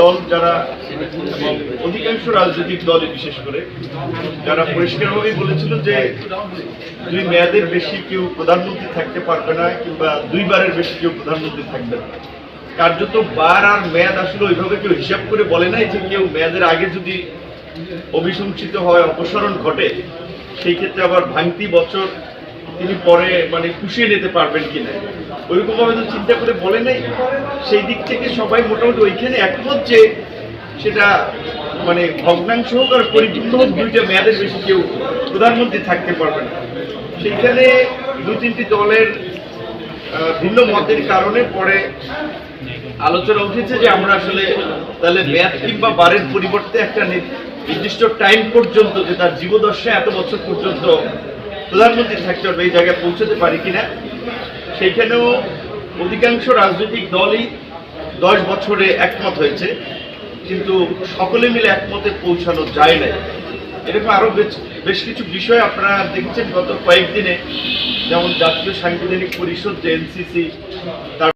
দল যারা অধিকাংশ রাজনৈতিক দলে, বিশেষ করে, যারা পরিষ্কারভাবেই বলেছিল যে দুই মেয়াদের বেশি কেউ প্রধানমন্ত্রী থাকতে পারবে না কিংবা দুইবারের বেশি কেউ প্রধানমন্ত্রী থাকবে না। কার্যত বার আর মেয়াদ আসলে ওইভাবে কেউ হিসাব করে বলে নাই যে কেউ মেয়াদের আগে যদি অভিশংসিত হয়, অপসারণ ঘটে, সেই ক্ষেত্রে আবার ভাঙতি বছর তিনি পরে মানে পুষিয়ে নিতে পারবেন কিনা। ওইরকম ভাবে তো চিন্তা করে বলে নাই। সেই দিক থেকে সবাই মোটামুটি ওইখানে একমত যে সেটা মানে ভগ্নাংশ হোক আর পরিপূর্ণ হোক, দুইটা মেয়াদের বেশি কেউ প্রধানমন্ত্রী থাকতে পারবে না। সেইখানে দু তিনটি দলের ভিন্ন মতের কারণে পরে আলোচনা উঠেছে যে আমরা আসলে তাহলে মেয়াদ কিংবা বারের পরিবর্তে একটা নির্দিষ্ট টাইম পর্যন্ত যে তার জীবদশা এত বছর পর্যন্ত প্রধানমন্ত্রী থাকতে হবে এই জায়গায় পৌঁছতে পারি কিনা, সেইখানেও অধিকাংশ রাজনৈতিক দলই দশ বছরে একমত হয়েছে, কিন্তু সকলে মিলে একমতে পৌঁছানো যায় না এরকম আরও বেশ বেশ কিছু বিষয় আপনারা দেখছেন গত কয়েকদিনে, যেমন জাতীয় সাংবিধানিক পরিষদ, যে এনসিসি তার